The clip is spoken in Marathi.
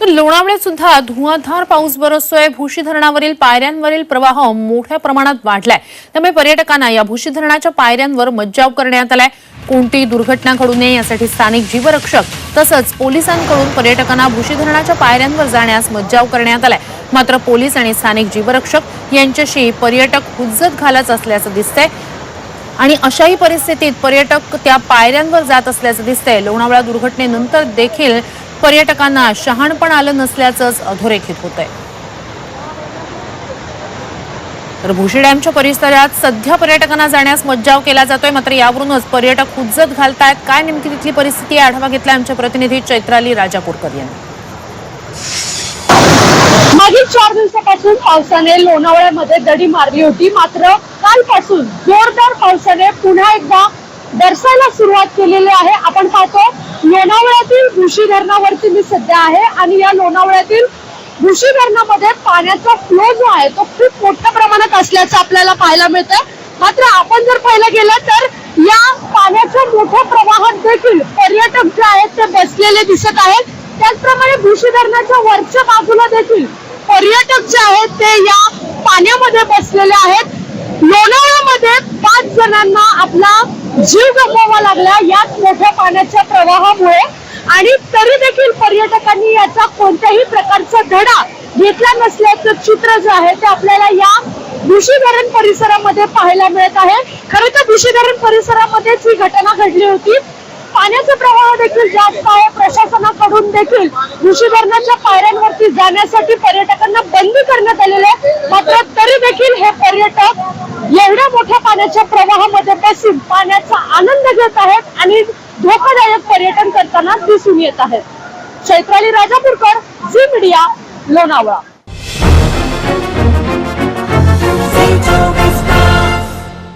तर लोणावळ्यात सुद्धा धुवाधार पाऊस बरसतोय. भुशी धरणावरील पायऱ्यांवरील प्रवाह मोठ्या प्रमाणात वाढलाय. त्यामुळे पर्यटकांना या भुशी धरणाच्या पायऱ्यांवर मज्जाव करण्यात आलाय. कोणतीही दुर्घटना घडू नये यासाठी स्थानिक जीवरक्षक तसंच पोलिसांकडून पर्यटकांना भुशी धरणाच्या पायऱ्यांवर जाण्यास मज्जाव करण्यात आलाय. मात्र पोलीस आणि स्थानिक जीवरक्षक यांच्याशी पर्यटक हुज्जत घालत असल्याचं दिसतंय. आणि अशाही परिस्थितीत पर्यटक त्या पायऱ्यांवर जात असल्याचं दिसतंय. लोणावळा दुर्घटनेनंतर देखील पर्यटकांना शहाणपण आलं नसल्याचंच अधोरेखित होत आहे तर भुशी डॅमच्या परिसरात सध्या पर्यटकांना जाण्यास मज्जाव केला जातोय मात्र यावरूनच पर्यटक हुज्जत घालतायत. काय नेमकी तिथली परिस्थिती आढावा घेतला आमच्या प्रतिनिधी चैत्राली राजापूरकर यांनी. मागील चार दिवसापासून पावसाने लोणावळ्यामध्ये दडी मारली होती. मात्र कालपासून जोरदार पावसाने पुन्हा एकदा दर्शायला सुरुवात केलेली आहे आपण पाहतो लोणावळ्यातील भुशी धरणावरती मी सध्या आहे आणि या लोणावळ्यातील भुशी धरणामध्ये पाण्याचा फ्लो जो आहे तो खूप मोठ्या प्रमाणात असल्याचं आपल्याला पाहायला मिळतंय. मात्र आपण जर पाहिलं गेलं तर या पाण्याच्या मोठ्या प्रवाहात देखील पर्यटक जे आहेत ते बसलेले दिसत आहेत. त्याचप्रमाणे भुशी धरणाच्या वरच्या बाजूला देखील पर्यटक जे आहेत ते या पाण्यामध्ये बसलेले आहेत. लोणावळ्यामध्ये पाच जणांना आपला जीव गमवावा लागला याच मोठ्या पाण्याच्या प्रवाहामुळे. आणि तरी देखील पर्यटकांनी याचा कोणत्याही प्रकारचा धडा घेतला नसल्याचं चित्र जे आहे ते आपल्याला या भुशी धरण परिसरामध्ये पाहायला मिळत आहे. खरं तर भुशी धरण परिसरामध्येच ही घटना घडली होती पाण्याचा प्रवाह देखील जास्त आहे. प्रशासनाकडून देखील भुशी धरणाच्या पायऱ्यांवरती जाण्यासाठी पर्यटकांना बंदी करण्यात आलेली आहे. मात्र तरी देखील हे पर्यटक एवढ्या मोठ्या पाण्याच्या प्रवाहामध्ये बसून पाण्याचा आनंद घेत आहेत आणि धोकादायक पर्यटन करताना दिसून येत आहेत. Chaitrali Rajapurkar Zee media Lonavala.